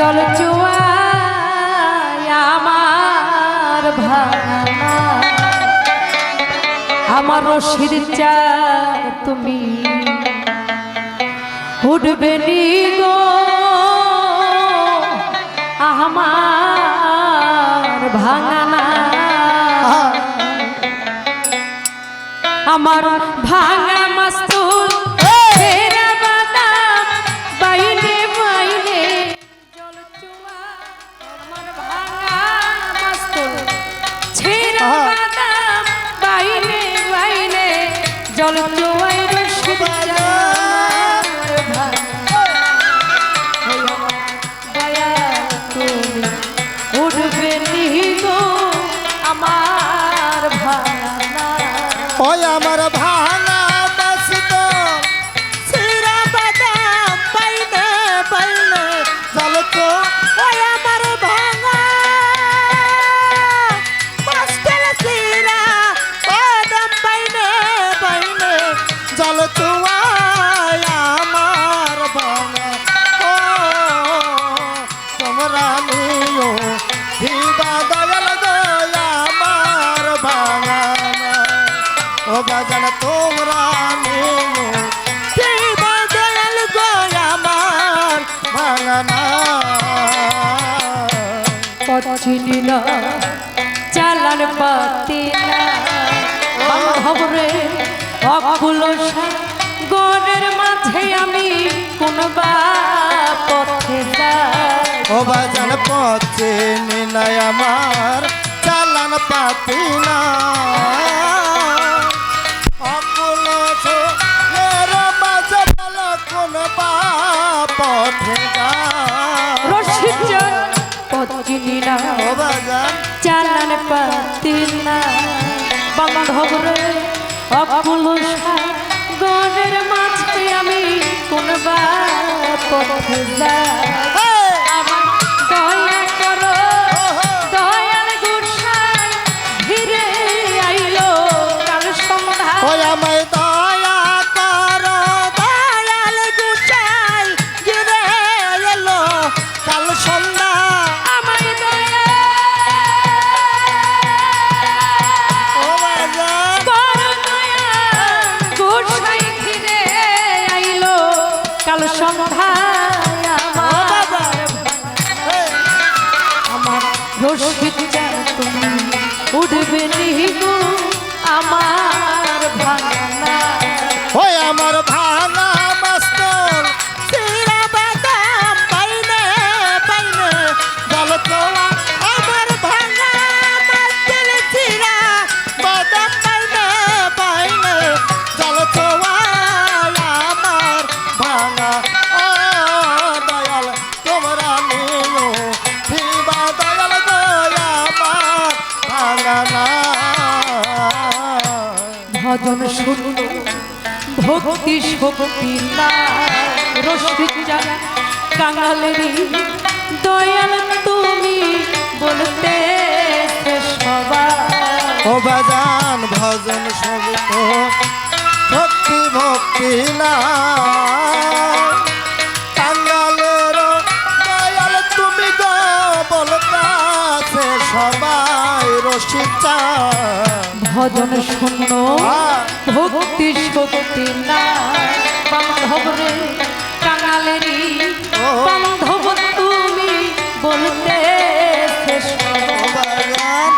জল চুয়ায় আমার আমার রশির চার তুমি উঠবে নি গো। আমার ভাঙানা আমার ভাঙা জল তো আমার ভাঙা ও, তোমরা নিও বাজান তোমরা নেমো ভিবা দয়াল দয়া আমার ভাঙা না পচিনি না চালান পাতি অকুল গনের মাঝে আমি কোন পথে ও বাজান পথে নিনায় আমার চালান পাতি না। অকুল গনের মাঝে আমি কোন বা পথে যাই। আমার তুমি উঠবে আমার ভাঙা ওই আমার ভাঙা শুনল ভক্তি শক্তি না রসিক জানা দয়াল তুমি বলতে ও ভজন সবিত ভক্তি ভক্তি না কাঙ্গালের দয়াল তুমি গো বলতাছে সবাই রসিচা ভজন শূন্য ভক্তি শক্তি না বান্ধব রে কাঙালেরই ও। বান্ধব তুমি বলতে ও বাজান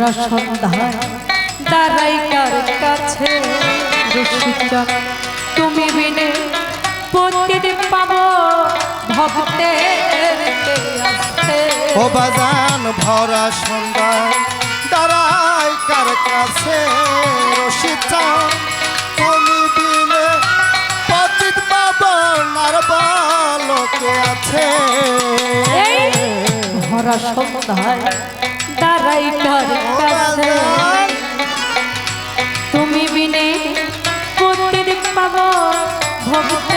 ভরা সন্ধ্যায় দাঁড়াইকার কাছে তুমি বিনে প্রতিদিন পাবো আসতে। ও বাজান ভরা সন্ধ্যা দাঁড়াই কার কাছে রসিতা তুমি বিনে পতিত পাবনার বালকে আছে। ভরা সন্ধ্যায় ও কাছে। তুমি বিনে প্রতিদিন পাবো ভক্তের